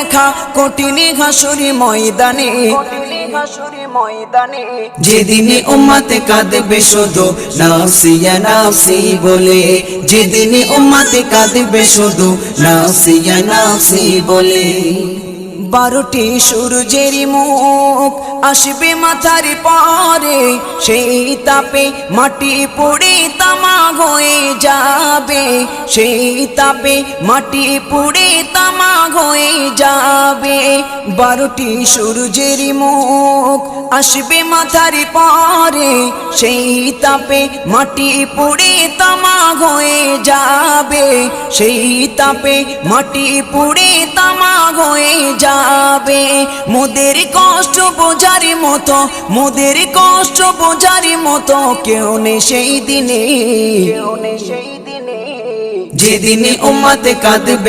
দেখা কঠিনী ঘাসুরি ময়দানে। যেদিনে উম্মাতে কাঁদবে শুধু নাফসিয়া নাফসি বলে। যেদিনে উম্মাতে কাঁদবে শুধু নাফসিয়া নাফসি বলে। বারোটি সূর্যের মুখ আসবে মাথার পরে। সেই তাপে মাটি পড়ে তামা হয়ে যাবে। সেই তাপে মাটি পড়ে হয়ে যাবে। বারোটি সূর্যের মুখ আসবে মাথার পরে। সেই তাপে মাটি পড়ে তামা হয়ে যাবে। সেই তাপে মাটি পড়ে তামা হয়ে যাবে। মোদের কষ্ট বোঝার মতো মোদের কষ্ট বোঝার মতো কেউ নেই সেই দিনে। যেদিনে উম্মাতে কাঁদবে